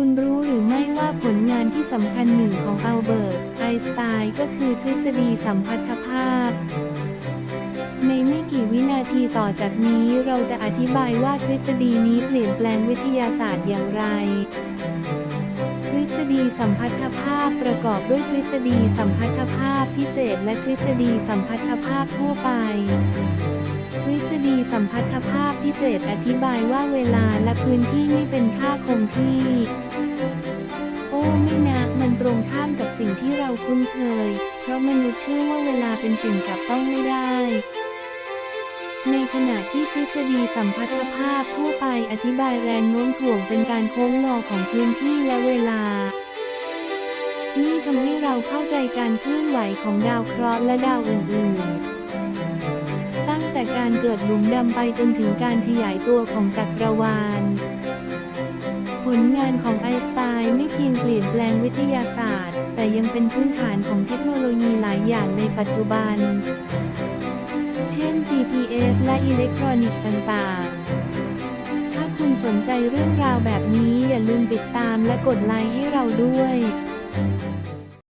คุณรู้หรือไม่ว่าผลงานที่สำคัญหนึ่งของอัลเบิร์ต ไอน์สไตน์ก็คือทฤษฎีสัมพัทธภาพ ในไม่กี่วินาทีต่อจากนี้เราจะอธิบายว่าทฤษฎีนี้เปลี่ยนแปลงวิทยาศาสตร์อย่างไร ทฤษฎีสัมพัทธภาพประกอบด้วยทฤษฎีสัมพัทธภาพพิเศษ และทฤษฎีสัมพัทธภาพทั่วไปทฤษฎีสัมพัทธภาพพิเศษอธิบายว่าเวลาและพื้นที่ไม่เป็นค่าคงที่ มันตรงข้ามกับสิ่งที่เราคุ้นเคย เพราะมนุษย์เชื่อว่าเวลาเป็นสิ่งจับต้องไม่ได้ ในขณะที่ทฤษฎีสัมพัทธภาพทั่วไปอธิบายแรงโน้มถ่วงเป็นการโค้งงอของพื้นที่และเวลา นี่ทำให้เราเข้าใจการเคลื่อนไหวของดาวเคราะห์และดาวอื่นๆตั้งแต่การเกิดหลุมดำไปจนถึงการขยายตัวของจักรวาล ผลงานของไอน์สไตน์ไม่เพียงเปลี่ยนแปลงวิทยาศาสตร์ แต่ยังเป็นพื้นฐานของเทคโนโลยีหลายอย่างในปัจจุบัน เช่น GPS และอิเล็กทรอนิกส์ต่าง ๆ ถ้าคุณสนใจเรื่องราวแบบนี้อย่าลืมติดตามและกดไลค์ให้เราด้วย